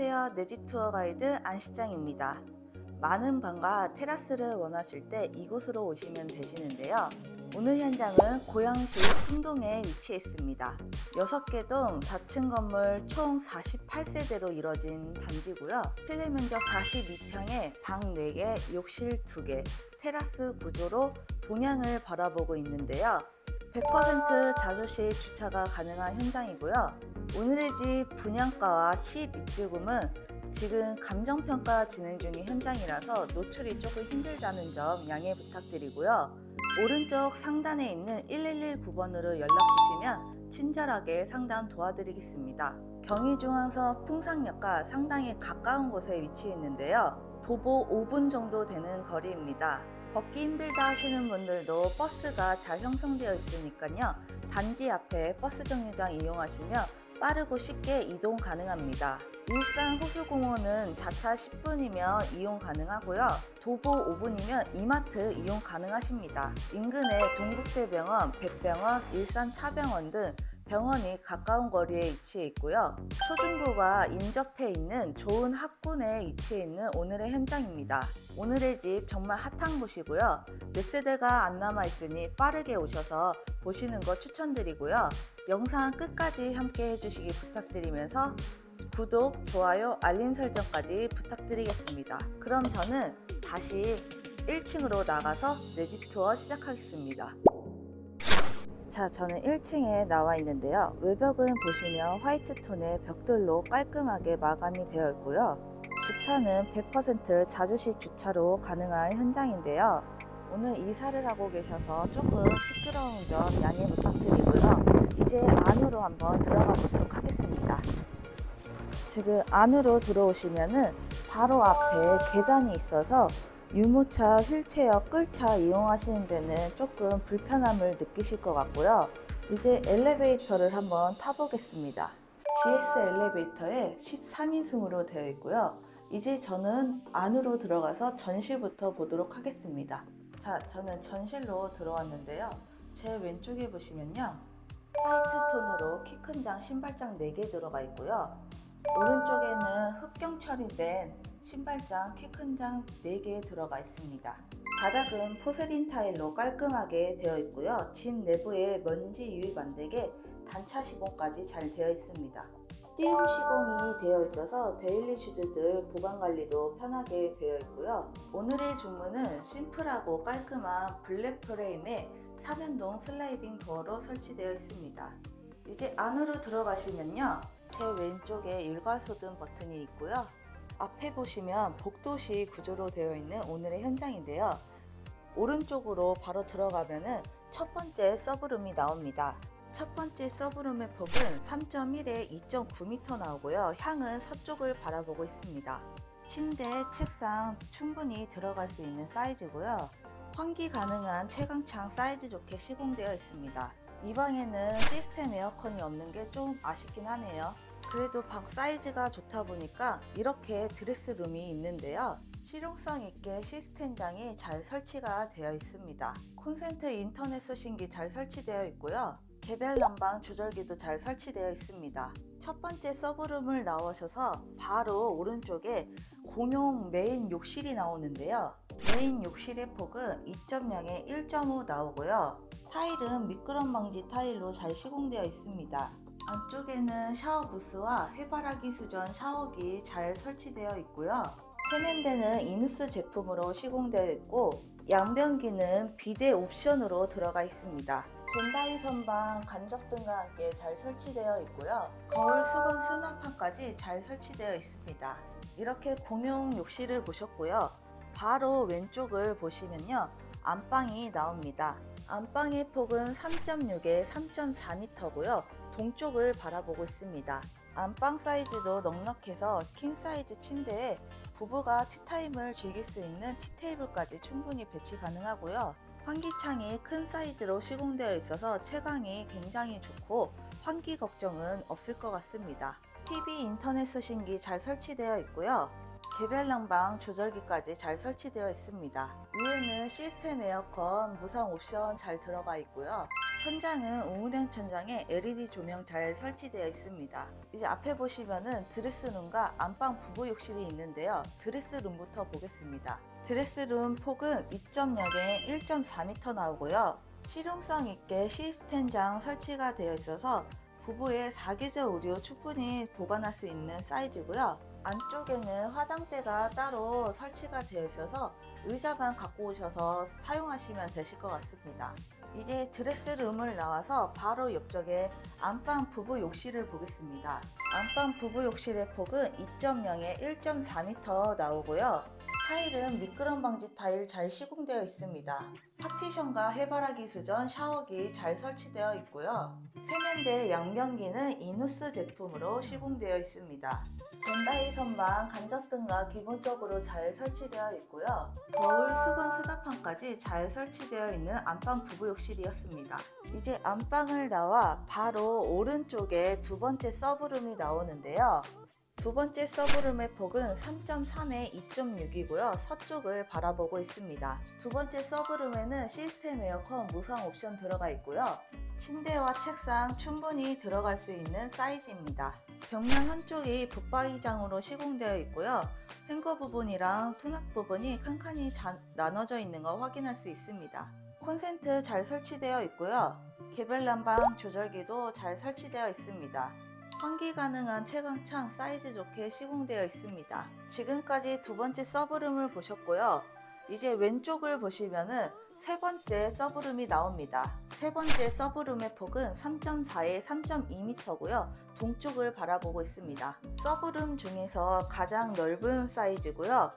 안녕하세요. 내지 투어 가이드 안시장입니다. 많은 방과 테라스를 원하실 때 이곳으로 오시면 되시는데요. 오늘 현장은 고양시 풍동에 위치해 있습니다. 6개 동 4층 건물 총 48세대로 이뤄진 단지고요. 실내 면적 42평에 방 4개, 욕실 2개, 테라스 구조로 동향을 바라보고 있는데요. 100% 자조시 주차가 가능한 현장이고요. 오늘의 집 분양가와 시 입주금은 지금 감정평가 진행 중인 현장이라서 노출이 조금 힘들다는 점 양해 부탁드리고요. 오른쪽 상단에 있는 1119번으로 연락 주시면 친절하게 상담 도와드리겠습니다. 경의중앙서 풍상역과 상당히 가까운 곳에 위치해 있는데요. 도보 5분 정도 되는 거리입니다. 걷기 힘들다 하시는 분들도 버스가 잘 형성되어 있으니까요. 단지 앞에 버스 정류장 이용하시면 빠르고 쉽게 이동 가능합니다. 일산 호수공원은 자차 10분이면 이용 가능하고요. 도보 5분이면 이마트 이용 가능하십니다. 인근에 동국대병원, 백병원, 일산차병원 등 병원이 가까운 거리에 위치해 있고요. 초중고가 인접해 있는 좋은 학군에 위치해 있는 오늘의 현장입니다. 오늘의 집 정말 핫한 곳이고요. 몇 세대가 안 남아 있으니 빠르게 오셔서 보시는 거 추천드리고요. 영상 끝까지 함께 해주시기 부탁드리면서 구독, 좋아요, 알림 설정까지 부탁드리겠습니다. 그럼 저는 다시 1층으로 나가서 내 집 투어 시작하겠습니다. 자, 저는 1층에 나와 있는데요. 외벽은 보시면 화이트 톤의 벽돌로 깔끔하게 마감이 되어 있고요. 주차는 100% 자주식 주차로 가능한 현장인데요. 오늘 이사를 하고 계셔서 조금 시끄러운 점 양해 부탁드리고요. 이제 안으로 한번 들어가 보도록 하겠습니다. 지금 안으로 들어오시면은 바로 앞에 계단이 있어서 유모차, 휠체어, 끌차 이용하시는 데는 조금 불편함을 느끼실 것 같고요. 이제 엘리베이터를 한번 타보겠습니다. GS 엘리베이터에 13인승으로 되어 있고요. 이제 저는 안으로 들어가서 전실부터 보도록 하겠습니다. 자, 저는 전실로 들어왔는데요. 제 왼쪽에 보시면요. 화이트 톤으로 키 큰 장 신발장 4개 들어가 있고요. 오른쪽에는 흑경 처리된 신발장 키 큰 장 4개 들어가 있습니다. 바닥은 포세린 타일로 깔끔하게 되어 있고요. 집 내부에 먼지 유입 안 되게 단차 시공까지 잘 되어 있습니다. 띄움 시공이 되어 있어서 데일리 슈즈들 보관 관리도 편하게 되어 있고요. 오늘의 주문은 심플하고 깔끔한 블랙 프레임에 사면동 슬라이딩 도어로 설치되어 있습니다. 이제 안으로 들어가시면요. 제 왼쪽에 일괄소등 버튼이 있고요. 앞에 보시면 복도시 구조로 되어 있는 오늘의 현장인데요. 오른쪽으로 바로 들어가면은 첫 번째 서브룸이 나옵니다. 첫 번째 서브룸의 폭은 3.1에 2.9m 나오고요. 향은 서쪽을 바라보고 있습니다. 침대, 책상 충분히 들어갈 수 있는 사이즈고요. 환기 가능한 채광창 사이즈 좋게 시공되어 있습니다. 이 방에는 시스템 에어컨이 없는 게 좀 아쉽긴 하네요. 그래도 방 사이즈가 좋다 보니까 이렇게 드레스룸이 있는데요. 실용성 있게 시스템장이 잘 설치가 되어 있습니다. 콘센트 인터넷 수신기 잘 설치되어 있고요. 개별 난방 조절기도 잘 설치되어 있습니다. 첫 번째 서브룸을 나오셔서 바로 오른쪽에 공용 메인 욕실이 나오는데요. 메인 욕실의 폭은 2.0에 1.5 나오고요. 타일은 미끄럼 방지 타일로 잘 시공되어 있습니다. 안쪽에는 샤워 부스와 해바라기 수전 샤워기 잘 설치되어 있고요. 세면대는 이누스 제품으로 시공되어 있고 양변기는 비데 옵션으로 들어가 있습니다. 젠다리 선반 간접등과 함께 잘 설치되어 있고요. 거울 수건 수납판까지 잘 설치되어 있습니다. 이렇게 공용 욕실을 보셨고요. 바로 왼쪽을 보시면요. 안방이 나옵니다. 안방의 폭은 3.6에 3.4m고요. 동쪽을 바라보고 있습니다. 안방 사이즈도 넉넉해서 킹 사이즈 침대에 부부가 티타임을 즐길 수 있는 티테이블까지 충분히 배치 가능하고요. 환기창이 큰 사이즈로 시공되어 있어서 채광이 굉장히 좋고 환기 걱정은 없을 것 같습니다. TV 인터넷 수신기 잘 설치되어 있고요. 개별 난방 조절기까지 잘 설치되어 있습니다. 위에는 시스템 에어컨 무상 옵션 잘 들어가 있고요. 천장은 우물형 천장에 LED 조명 잘 설치되어 있습니다. 이제 앞에 보시면은 드레스룸과 안방 부부 욕실이 있는데요. 드레스룸부터 보겠습니다. 드레스룸 폭은 2.0에 1.4m 나오고요. 실용성 있게 시스템장 설치가 되어 있어서 부부의 사계절 의료 충분히 보관할 수 있는 사이즈고요. 안쪽에는 화장대가 따로 설치가 되어 있어서 의자만 갖고 오셔서 사용하시면 되실 것 같습니다. 이제 드레스룸을 나와서 바로 옆쪽에 안방 부부 욕실을 보겠습니다. 안방 부부 욕실의 폭은 2.0에 1.4m 나오고요. 타일은 미끄럼 방지 타일 잘 시공되어 있습니다. 파티션과 해바라기 수전, 샤워기 잘 설치되어 있고요. 세면대 양변기는 이누스 제품으로 시공되어 있습니다. 젠다이 선반, 간접등과 기본적으로 잘 설치되어 있고요. 거울, 수건, 수납판까지 잘 설치되어 있는 안방 부부 욕실이었습니다. 이제 안방을 나와 바로 오른쪽에 두 번째 서브룸이 나오는데요. 두 번째 서브룸의 폭은 3.3에 2.6이고요. 서쪽을 바라보고 있습니다. 두 번째 서브룸에는 시스템 에어컨 무상 옵션 들어가 있고요. 침대와 책상 충분히 들어갈 수 있는 사이즈입니다. 벽면 한쪽이 붙박이장으로 시공되어 있고요. 행거 부분이랑 수납 부분이 칸칸이 자- 나눠져 있는 거 확인할 수 있습니다. 콘센트 잘 설치되어 있고요. 개별 난방 조절기도 잘 설치되어 있습니다. 환기 가능한 채광창 사이즈 좋게 시공되어 있습니다. 지금까지 두 번째 서브룸을 보셨고요. 이제 왼쪽을 보시면은 세 번째 서브룸이 나옵니다. 세 번째 서브룸의 폭은 3.4에 3.2m고요. 동쪽을 바라보고 있습니다. 서브룸 중에서 가장 넓은 사이즈고요.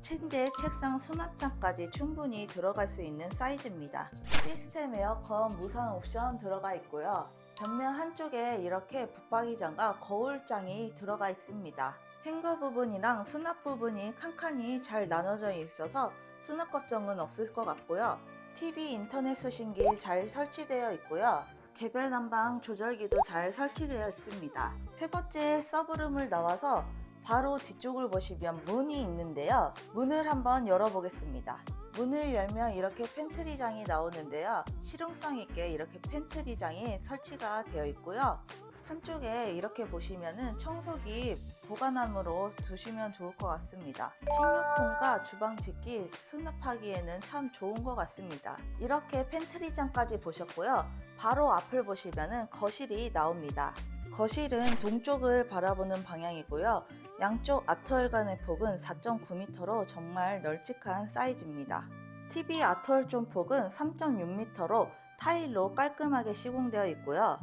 침대, 책상, 수납장까지 충분히 들어갈 수 있는 사이즈입니다. 시스템 에어컨 무상 옵션 들어가 있고요. 벽면 한쪽에 이렇게 붙박이장과 거울장이 들어가 있습니다. 행거 부분이랑 수납 부분이 칸칸이 잘 나눠져 있어서 수납 걱정은 없을 것 같고요. TV 인터넷 수신기 잘 설치되어 있고요. 개별 난방 조절기도 잘 설치되어 있습니다. 세 번째 서브룸을 나와서 바로 뒤쪽을 보시면 문이 있는데요. 문을 한번 열어보겠습니다. 문을 열면 이렇게 팬트리장이 나오는데요. 실용성 있게 이렇게 팬트리장이 설치가 되어 있고요. 한쪽에 이렇게 보시면은 청소기 보관함으로 두시면 좋을 것 같습니다. 식료통과 주방 집기 수납하기에는 참 좋은 것 같습니다. 이렇게 팬트리장까지 보셨고요. 바로 앞을 보시면은 거실이 나옵니다. 거실은 동쪽을 바라보는 방향이고요. 양쪽 아트월 간의 폭은 4.9m로 정말 널찍한 사이즈입니다. TV 아트월 존 폭은 3.6m로 타일로 깔끔하게 시공되어 있고요.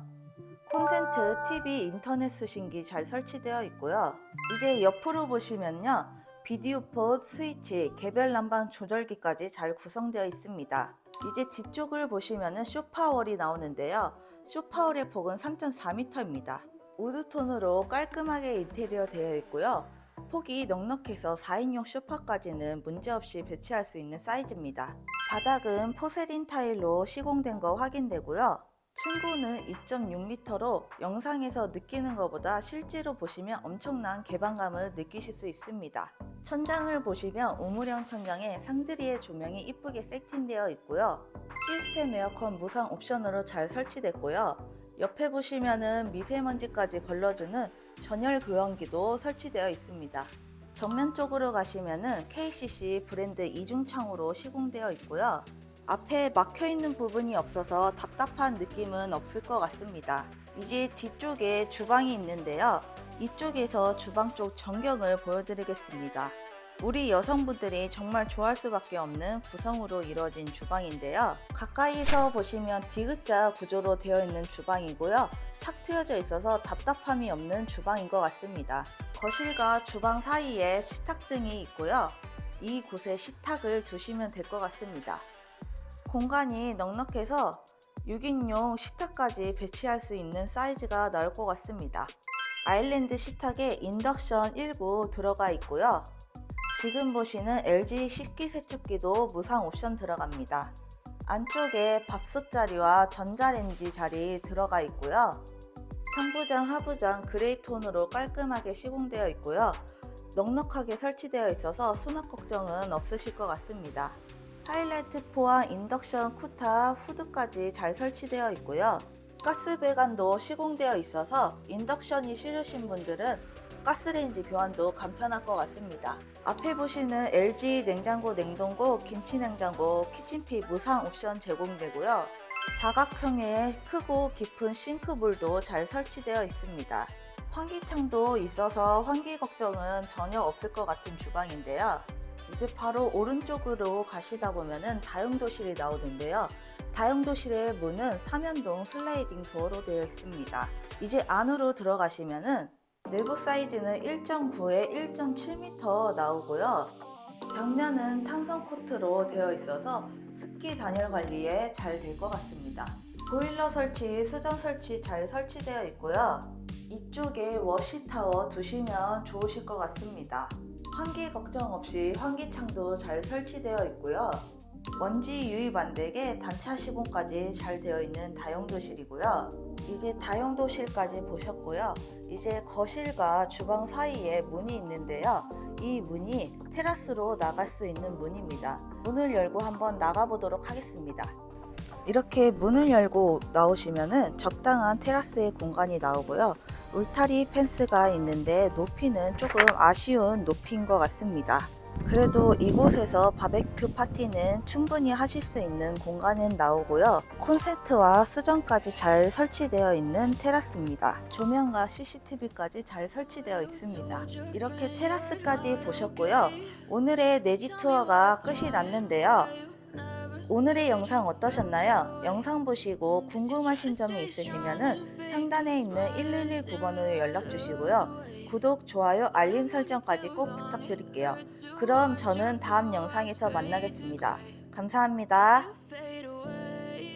콘센트, TV, 인터넷 수신기 잘 설치되어 있고요. 이제 옆으로 보시면요. 비디오 포, 스위치, 개별 난방 조절기까지 잘 구성되어 있습니다. 이제 뒤쪽을 보시면은 쇼파월이 나오는데요. 쇼파월의 폭은 3.4m입니다. 우드톤으로 깔끔하게 인테리어 되어 있고요. 폭이 넉넉해서 4인용 소파까지는 문제없이 배치할 수 있는 사이즈입니다. 바닥은 포세린 타일로 시공된 거 확인되고요. 층고는 2.6m로 영상에서 느끼는 것보다 실제로 보시면 엄청난 개방감을 느끼실 수 있습니다. 천장을 보시면 우물형 천장에 상드리의 조명이 이쁘게 세팅되어 있고요. 시스템 에어컨 무상 옵션으로 잘 설치됐고요. 옆에 보시면은 미세먼지까지 걸러주는 전열 교환기도 설치되어 있습니다. 정면 쪽으로 가시면은 KCC 브랜드 이중창으로 시공되어 있고요. 앞에 막혀 있는 부분이 없어서 답답한 느낌은 없을 것 같습니다. 이제 뒤쪽에 주방이 있는데요. 이쪽에서 주방 쪽 전경을 보여드리겠습니다. 우리 여성분들이 정말 좋아할 수밖에 없는 구성으로 이루어진 주방인데요. 가까이서 보시면 디귿자 구조로 되어 있는 주방이고요. 탁 트여져 있어서 답답함이 없는 주방인 것 같습니다. 거실과 주방 사이에 식탁 등이 있고요. 이 곳에 식탁을 두시면 될 것 같습니다. 공간이 넉넉해서 6인용 식탁까지 배치할 수 있는 사이즈가 나올 것 같습니다. 아일랜드 식탁에 인덕션 1구 들어가 있고요. 지금 보시는 LG 식기세척기도 무상 옵션 들어갑니다. 안쪽에 밥솥 자리와 전자레인지 자리 들어가 있고요. 상부장, 하부장 그레이 톤으로 깔끔하게 시공되어 있고요. 넉넉하게 설치되어 있어서 수납 걱정은 없으실 것 같습니다. 하이라이트 포함 인덕션 쿠타 후드까지 잘 설치되어 있고요. 가스 배관도 시공되어 있어서 인덕션이 싫으신 분들은 가스레인지 교환도 간편할 것 같습니다. 앞에 보시는 LG 냉장고, 냉동고, 김치 냉장고, 키친피 무상 옵션 제공되고요. 사각형의 크고 깊은 싱크볼도 잘 설치되어 있습니다. 환기창도 있어서 환기 걱정은 전혀 없을 것 같은 주방인데요. 이제 바로 오른쪽으로 가시다 보면은 다용도실이 나오는데요. 다용도실의 문은 삼연동 슬라이딩 도어로 되어 있습니다. 이제 안으로 들어가시면은 내부 사이즈는 1.9에 1.7m 나오고요. 벽면은 탄성 코트로 되어 있어서 습기 단열 관리에 잘 될 것 같습니다. 보일러 설치, 수전 설치 잘 설치되어 있고요. 이쪽에 워시타워 두시면 좋으실 것 같습니다. 환기 걱정 없이 환기창도 잘 설치되어 있고요. 먼지 유입 안 되게 단차 시공까지 잘 되어 있는 다용도실이고요. 이제 다용도실까지 보셨고요. 이제 거실과 주방 사이에 문이 있는데요. 이 문이 테라스로 나갈 수 있는 문입니다. 문을 열고 한번 나가보도록 하겠습니다. 이렇게 문을 열고 나오시면은 적당한 테라스의 공간이 나오고요. 울타리 펜스가 있는데 높이는 조금 아쉬운 높이인 것 같습니다. 그래도 이곳에서 바베큐 파티는 충분히 하실 수 있는 공간은 나오고요. 콘센트와 수전까지 잘 설치되어 있는 테라스입니다. 조명과 CCTV까지 잘 설치되어 있습니다. 이렇게 테라스까지 보셨고요. 오늘의 내지 투어가 끝이 났는데요. 오늘의 영상 어떠셨나요? 영상 보시고 궁금하신 점이 있으시면 상단에 있는 1119번으로 연락 주시고요. 구독, 좋아요, 알림 설정까지 꼭 부탁드릴게요. 그럼 저는 다음 영상에서 만나겠습니다. 감사합니다.